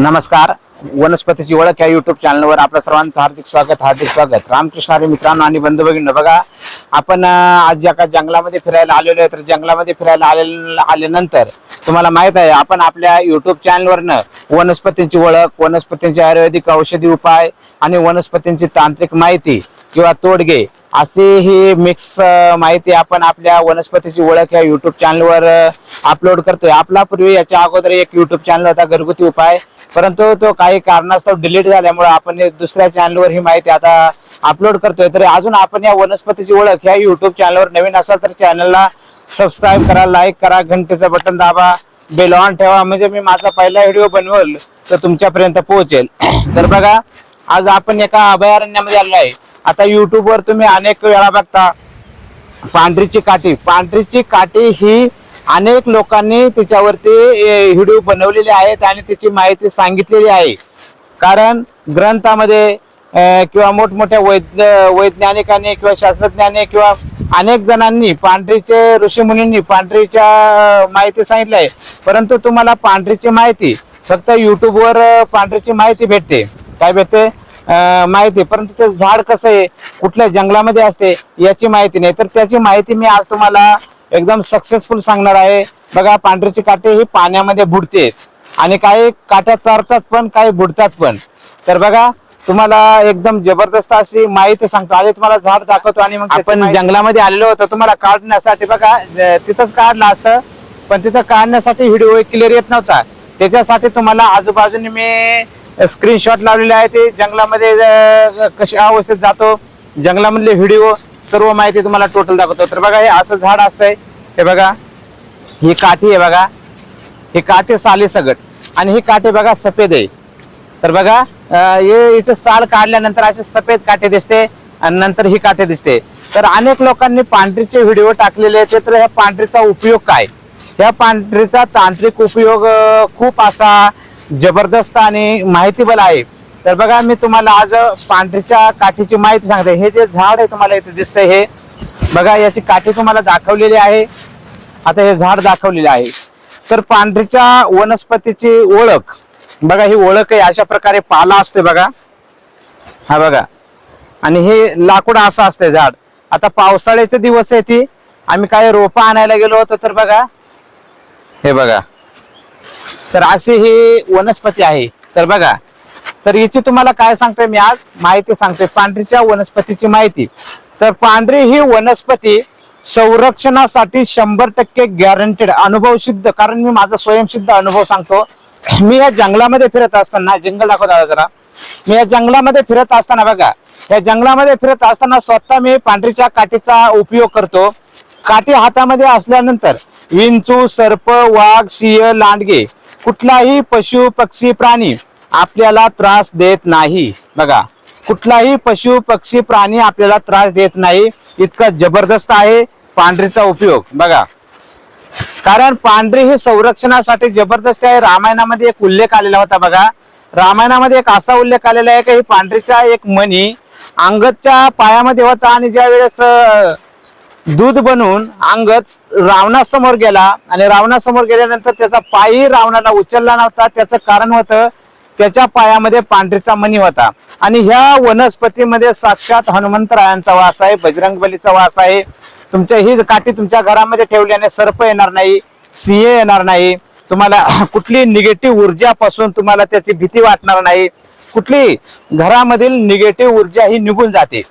नमस्कार वनस्पतीची ओळख या युट्यूब चॅनलवर आपल्या सर्वांचं हार्दिक स्वागत हार्दिक स्वागत. रामकृष्ण हरी मित्रांनो आणि बंधू भगिनी बघा आपण आज ज्या का जंगलामध्ये फिरायला आलेलो आहे तर जंगलामध्ये फिरायला आले आल्यानंतर तुम्हाला माहीत आहे आपण आपल्या युट्यूब चॅनलवरनं वनस्पतींची ओळख वनस्पतींचे आयुर्वेदिक औषधी उपाय आणि वनस्पतींची तांत्रिक माहिती किंवा तोडगे अशी ही मिक्स माहिती आपण आपल्या वनस्पतीची ओळख या युट्यूब चॅनलवर अपलोड करतोय. आपला पूर्वी याच्या अगोदर एक युट्यूब चॅनल होता घरगुती उपाय. परंतु तो काही कारणास्तव डिलीट झाल्यामुळे आपण दुसऱ्या चॅनलवर ही माहिती आता अपलोड करतोय. तर अजून आपण या वनस्पतीची ओळख या युट्यूब चॅनलवर नवीन असाल तर चॅनलला सबस्क्राईब करा लाईक करा घंटेचं बटन दाबा बेल ऑन ठेवा. म्हणजे मी माझा पहिला व्हिडिओ बनवल तर तुमच्यापर्यंत पोहोचेल. तर बघा आज आपण एका अभयारण्यामध्ये आलो आहे. आता युट्यूबवर तुम्ही अनेक वेळा बघता. पांढरीची काठी. पांढरीची काठी ही अनेक लोकांनी तिच्यावरती व्हिडिओ बनवलेले आहेत आणि तिची माहिती सांगितलेली आहे. कारण ग्रंथामध्ये किंवा मोठमोठ्या वैद्य वैज्ञानिकांनी किंवा शास्त्रज्ञांनी किंवा अनेक जणांनी पांढरीचे ऋषीमुनींनी पांढरीच्या माहिती सांगितली आहे. परंतु तुम्हाला पांढरीची माहिती फक्त युट्यूबवर पांढरीची माहिती भेटते. काय भेटते? माहिती परंतु ते झाड कसं आहे कुठल्या जंगलामध्ये असते याची माहिती नाही. तर त्याची माहिती मी आज तुम्हाला एकदम सक्सेसफुल सांगणार आहे. बघा पांढरीची काटे ही पाण्यामध्ये बुडते. आणि काही काट्या तरतात पण काही बुडतात पण. तर बघा तुम्हाला एकदम जबरदस्त अशी माहिती सांगतो. आधी तुम्हाला झाड दाखवतो आणि मग आपण जंगलामध्ये आलेलो होतो. तुम्हाला काढण्यासाठी बघा तिथंच काढलं असतं. पण तिथं काढण्यासाठी व्हिडिओ क्लिअर येत नव्हता. त्याच्यासाठी तुम्हाला आजूबाजूने मी स्क्रीनशॉट लावलेले आहे ते. जंगलामध्ये कशा अवस्थेत जातो जंगलामधले व्हिडिओ सर्व माहिती तुम्हाला टोटल दाखवतो. तर बघा हे असं झाड असतंय. हे बघा ही काठी आहे बघा. हे काठी साले सगट. आणि ही काठी बघा सफेद आहे. तर बघा हे याचं साल काढल्यानंतर असे सफेद काठे दिसते आणि नंतर ही काठे दिसते. तर अनेक लोकांनी पांढरीचे व्हिडिओ टाकलेले आहेत. तर ह्या पांढरीचा उपयोग काय? ह्या पांढरीचा तांत्रिक उपयोग खूप असा जबरदस्त आणि माहितीबल आहे. तर बघा मी तुम्हाला आज पांढरीच्या काठीची माहिती सांगते. हे जे झाड आहे तुम्हाला इथे दिसतंय हे बघा याची काठी तुम्हाला दाखवलेली आहे. आता हे झाड दाखवलेले आहे. तर पांढरीच्या वनस्पतीची ओळख बघा ही ओळख आहे. अशा प्रकारे पाला असते बघा. हा बघा. आणि हे लाकूड असं असते झाड. आता पावसाळ्याचे दिवस आहे ती. आम्ही काय रोपं आणायला गेलो होतो तर बघा. हे बघा. तर अशी ही वनस्पती आहे. तर बघा तर याची तुम्हाला काय सांगतोय मी आज? माहिती सांगतोय. पांढरीच्या वनस्पतीची माहिती. तर पांढरी ही वनस्पती संरक्षणासाठी शंभर टक्के गॅरंटेड अनुभव सिद्ध. कारण मी माझा स्वयंसिद्ध अनुभव सांगतो. मी या जंगलामध्ये फिरत असताना जंगल दाखवता जरा. मी या जंगलामध्ये फिरत असताना बघा या जंगलामध्ये फिरत असताना स्वतः मी पांढरीच्या काठीचा उपयोग करतो. काठी हातामध्ये असल्यानंतर विंचू सर्प वाघ सिंह लांडगे कुठलाही पशु पक्षी प्राणी आपल्याला त्रास देत नाही. बघा कुठलाही पशु पक्षी प्राणी आपल्याला त्रास देत नाही. इतका जबरदस्त आहे पांढरीचा उपयोग. बघा कारण पांढरी ही संरक्षणासाठी जबरदस्त आहे. रामायणामध्ये एक उल्लेख आलेला होता बघा. रामायणामध्ये एक असा उल्लेख आलेला आहे की पांढरीचा एक मणी अंगदच्या पायामध्ये होता आणि ज्या वेळेस दूध बनवून अंगच रावणासमोर गेला आणि रावणासमोर गेल्यानंतर त्याचा पायही रावणाला उचलला नव्हता. त्याचं कारण होतं त्याच्या पायामध्ये पांढरीचा मणी होता. आणि ह्या वनस्पतीमध्ये साक्षात हनुमंतरायांचा वास आहे बजरंगबलीचा वास आहे. तुमच्या ही काठी तुमच्या घरामध्ये ठेवल्याने सर्प येणार नाही सिंह येणार नाही. तुम्हाला कुठली निगेटिव्ह ऊर्जापासून तुम्हाला त्याची भीती वाटणार नाही. कुठली घरामधील निगेटिव्ह ऊर्जा ही निघून जाते.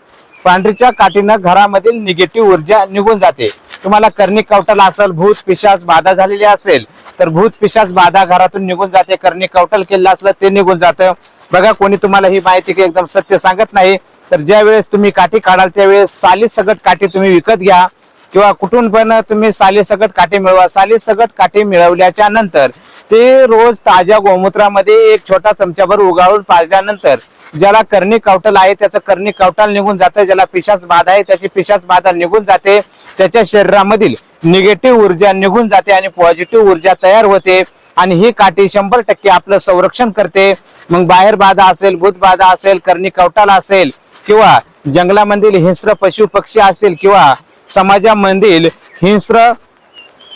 पांढरीच्या काठीनं घरामधील निगेटिव्ह ऊर्जा निघून जाते. तुम्हाला कर्णिक कवटल असेल भूत पिशाच बाधा झालेली असेल तर भूत पिशाच बाधा घरातून निघून जाते. कर्णिक कवटल केलं असलं ते निघून जातं. बघा कोणी तुम्हाला ही माहिती की एकदम सत्य सांगत नाही तर ज्या वेळेस तुम्ही काठी काढाल त्यावेळेस साली सगट काठी तुम्ही विकत घ्या. किंवा कुठून पण तुम्ही साली सगट काठी मिळवा. साली सगट काठी मिळवल्याच्या नंतर ते रोज ताज्या गोमूत्रामध्ये एक छोटा चमच्याभर उगाळून पाजल्यानंतर ज्याला कर्णी कावटल आहे त्याचं कर्णी कवटाल निघून जातं. ज्याला पिशाच बाधा आहे त्याची पिशाच बाधा निघून जाते. त्याच्या शरीरामधील निगेटिव्ह ऊर्जा निघून जाते आणि पॉझिटिव्ह ऊर्जा तयार होते आणि ही काठी शंभर टक्के आपलं संरक्षण करते. मग बाहेर बाधा असेल भूत बाधा असेल कर्णी कवटाला असेल किंवा जंगलामधील हिंस्र पशु पक्षी असतील किंवा समाजामधील हिंस्र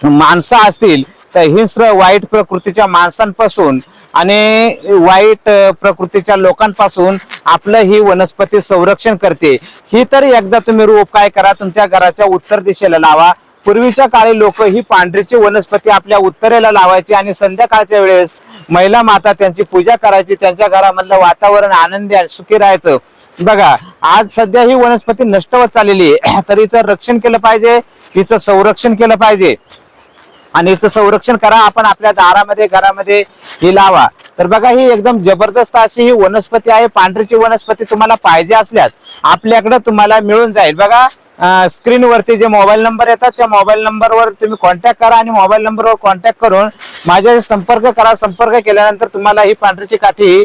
माणसं असतील तर हिंस्र वाईट प्रकृतीच्या माणसांपासून आणि वाईट प्रकृतीच्या लोकांपासून आपलं ही वनस्पती संरक्षण करते. ही तर एकदा तुम्ही रोप काय करा तुमच्या घराच्या उत्तर दिशेला लावा. पूर्वीच्या काळी लोक ही पांढरीची वनस्पती आपल्या उत्तरेला लावायची आणि संध्याकाळच्या वेळेस महिला माता त्यांची पूजा करायची त्यांच्या घरामधलं वातावरण आनंदी सुखी राहायचं. बघा आज सध्या ही वनस्पती नष्ट होत चाललेली आहे. तर हिचं रक्षण केलं पाहिजे हिचं संरक्षण केलं पाहिजे. आणि हिचं संरक्षण करा आपण आपल्या दारामध्ये घरामध्ये ही लावा. तर बघा ही एकदम जबरदस्त अशी ही वनस्पती आहे. पांढरीची वनस्पती तुम्हाला पाहिजे असल्यास आपल्याकडे तुम्हाला मिळून जाईल. बघा स्क्रीन वरती जे मोबाईल नंबर येतात त्या मोबाईल नंबरवर तुम्ही कॉन्टॅक्ट करा आणि मोबाईल नंबरवर कॉन्टॅक्ट करून माझ्याशी संपर्क करा. संपर्क केल्यानंतर तुम्हाला ही पांढरीची काठी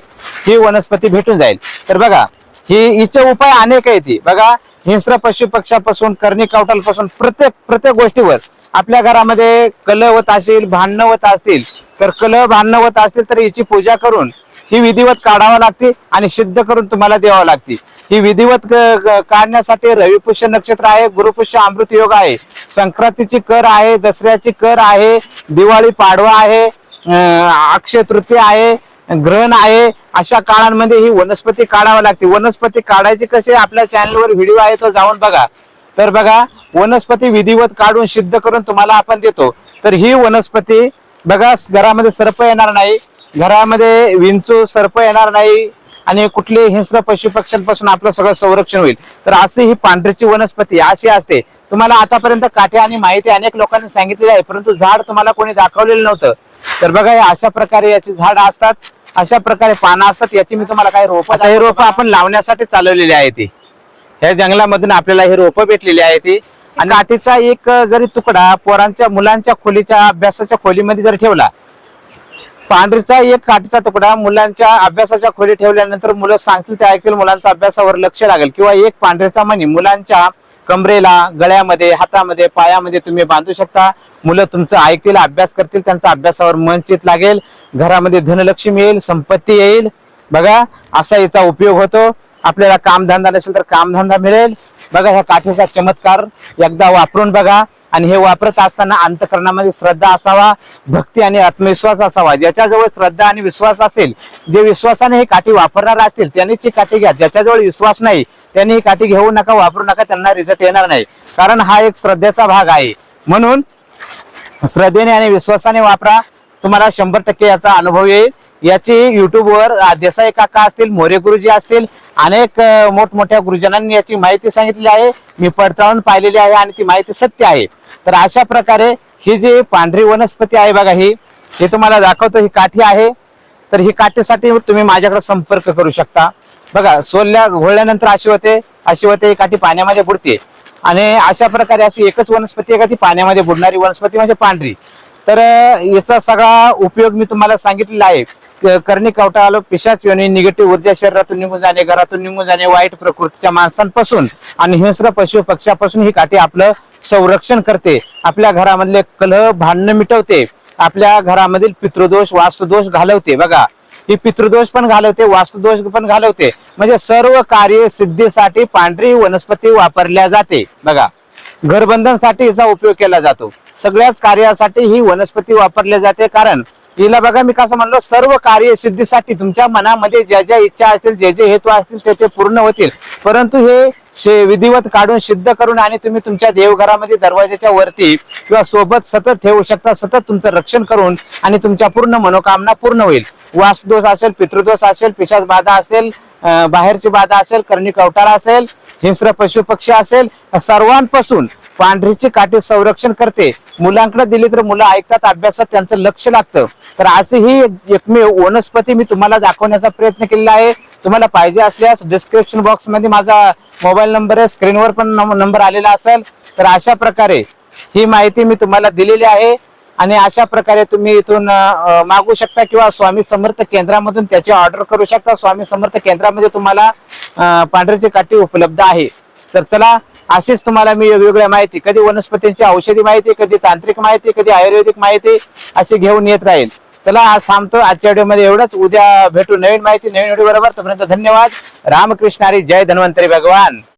ही वनस्पती भेटून जाईल. तर बघा ही हिचे उपाय अनेक आहेत बघा हिंस्र पशु पक्षापासून कर्णी पासून प्रत्येक प्रत्येक गोष्टीवर आपल्या घरामध्ये कलवत होत असेल भांडणं होत असतील तर कलह भांडणं होत असतील तर हिची पूजा करून ही विधिवत काढावं लागते आणि सिद्ध करून तुम्हाला द्यावं लागते. ही विधिवत काढण्यासाठी रविपुष्य नक्षत्र आहे गुरुपुष्य अमृत योग आहे संक्रांतीची कर आहे दसऱ्याची कर आहे दिवाळी पाडवा आहे अक्षय तृतीय आहे ग्रहण आहे अशा काळांमध्ये ही वनस्पती काढावी लागते. वनस्पती काढायची कशी आपल्या चॅनलवर व्हिडिओ आहे तो जाऊन बघा. तर बघा वनस्पती विधिवत काढून सिद्ध करून तुम्हाला आपण देतो. तर ही वनस्पती बघा घरामध्ये सर्प येणार नाही. घरामध्ये विंचू सर्प येणार नाही. आणि कुठले हिंस्र पशु पक्ष्यांपासून आपलं सगळं संरक्षण होईल. तर अशी ही पांढरीची वनस्पती अशी असते. तुम्हाला आतापर्यंत काठ्या आणि माहिती अनेक लोकांनी सांगितलेली आहे परंतु झाड तुम्हाला कोणी दाखवलेलं नव्हतं. तर बघा हे अशा प्रकारे याची झाड असतात. अशा प्रकारे पानं असतात याची मी तुम्हाला काही रोप आता हे रोप आपण लावण्यासाठी चालवलेली आहे ती. ह्या जंगलामधून आपल्याला हे रोपं भेटलेली आहे ती. आणि काठीचा एक जरी तुकडा पोरांच्या मुलांच्या खोलीच्या अभ्यासाच्या खोलीमध्ये जर ठेवला पांढरीचा एक काठीचा तुकडा मुलांच्या अभ्यासाच्या खोली ठेवल्यानंतर मुलं सांगतील ते ऐकतील मुलांचा अभ्यासावर लक्ष लागेल. किंवा एक पांढरीचा मणी मुलांच्या कमरेला गळ्यामध्ये हातामध्ये पायामध्ये तुम्ही बांधू शकता. मुलं तुमचं ऐकतील अभ्यास करतील त्यांचा अभ्यासावर मन चित लागेल. घरामध्ये धनलक्ष्मी येईल संपत्ती येईल. बघा असा याचा उपयोग होतो. आपल्याला कामधंदा नसेल तर कामधंदा मिळेल. बघा ह्या काठीचा चमत्कार एकदा वापरून बघा. आणि हे वापरत असताना अंतकरणामध्ये श्रद्धा असावा भक्ती आणि आत्मविश्वास असावा. ज्याच्याजवळ श्रद्धा आणि विश्वास असेल जे विश्वासाने ही काठी वापरणार असतील त्यांनीच ही काठी घ्या. ज्याच्याजवळ विश्वास नाही त्यांनी काठी घेऊ नका वापरू नका त्यांना रिझल्ट येणार नाही. कारण हा एक श्रद्धेचा भाग आहे. म्हणून श्रद्धेने आणि विश्वासाने वापरा. तुम्हाला शंभर टक्के याचा अनुभव येईल. याची युट्यूबवर देसाई काका असतील मोरे गुरुजी असतील अनेक मोठमोठ्या गुरुजनांनी याची माहिती सांगितली आहे. मी पडताळून पाहिलेली आहे आणि ती माहिती सत्य आहे. तर अशा प्रकारे ही जी पांढरी वनस्पती आहे बघा ही हे तुम्हाला दाखवतो. ही काठी आहे. तर ही काठीसाठी तुम्ही माझ्याकडे संपर्क करू शकता. बघा सोलल्या घोळल्यानंतर अशी होते अशी होते ही काठी पाण्यामध्ये बुडते. आणि अशा प्रकारे अशी एकच वनस्पती आहे का ती पाण्यामध्ये बुडणारी वनस्पती म्हणजे पांढरी. तर याचा सगळा उपयोग मी तुम्हाला सांगितलेला आहे. क- कर्णी कवटा आलो पिशाच योनी निगेटिव्ह ऊर्जा शरीरातून निघून जाणे घरातून निघून जाणे वाईट प्रकृतीच्या माणसांपासून आणि हिंस्र पशु पक्षापासून ही काठी आपलं संरक्षण करते. आपल्या घरामधले कलह भांडणं मिटवते. आपल्या घरामधील पितृदोष वास्तुदोष घालवते. बघा ही पितृदोष पण घालवते वास्तुदोष पण घालवते. म्हणजे सर्व कार्य सिद्धीसाठी पांढरी वनस्पती वापरल्या जाते. बघा घरबंधनसाठी हिचा उपयोग केला जातो. सगळ्याच कार्यासाठी ही वनस्पती वापरली जाते कारण हिला बघा मी कसं म्हणलो सर्व कार्य सिद्धीसाठी तुमच्या मनामध्ये ज्या ज्या इच्छा असतील जे जे हेतू असतील ते ते पूर्ण होतील. परंतु हे विधिवत काढून सिद्ध करून आणि तुम्ही तुमच्या देवघरामध्ये दरवाजाच्या वरती किंवा सोबत सतत ठेवू शकता सतत तुमचं रक्षण करून आणि तुमच्या पूर्ण मनोकामना पूर्ण होईल. वासदोष असेल पितृदोष असेल पिशाच बाधा असेल बाहेरची बाधा असेल कर्णी कवटाळा असेल हिंस्र पशु पक्षी असेल सर्वांपासून पांढरीची काठी संरक्षण करते. मुलांकडे दिली तर मुलं ऐकतात अभ्यासात त्यांचं लक्ष लागतं. तर असे ही एकमेव वनस्पती मी तुम्हाला दाखवण्याचा प्रयत्न केलेला आहे. तुम्हाला पाहिजे असल्यास डिस्क्रिप्शन बॉक्समध्ये माझा मोबाईल नंबर आहे स्क्रीनवर पण नंबर आलेला असेल. तर अशा प्रकारे ही माहिती मी तुम्हाला दिलेली आहे आणि अशा प्रकारे तुम्ही इथून मागू शकता किंवा स्वामी समर्थ केंद्रामधून त्याची ऑर्डर करू शकता. स्वामी समर्थ केंद्रामध्ये तुम्हाला पांढरीची काठी उपलब्ध आहे. तर चला अशीच तुम्हाला मी वेगवेगळ्या माहिती कधी वनस्पतींची औषधी माहिती कधी तांत्रिक माहिती कधी आयुर्वेदिक माहिती अशी घेऊन येत राहील. चला आज थांबतो आजच्या व्हिडिओमध्ये एवढंच. उद्या भेटू नवीन माहिती नवीन व्हिडिओ बरोबर. तोपर्यंत धन्यवाद. रामकृष्णारी जय धन्वंतरी भगवान.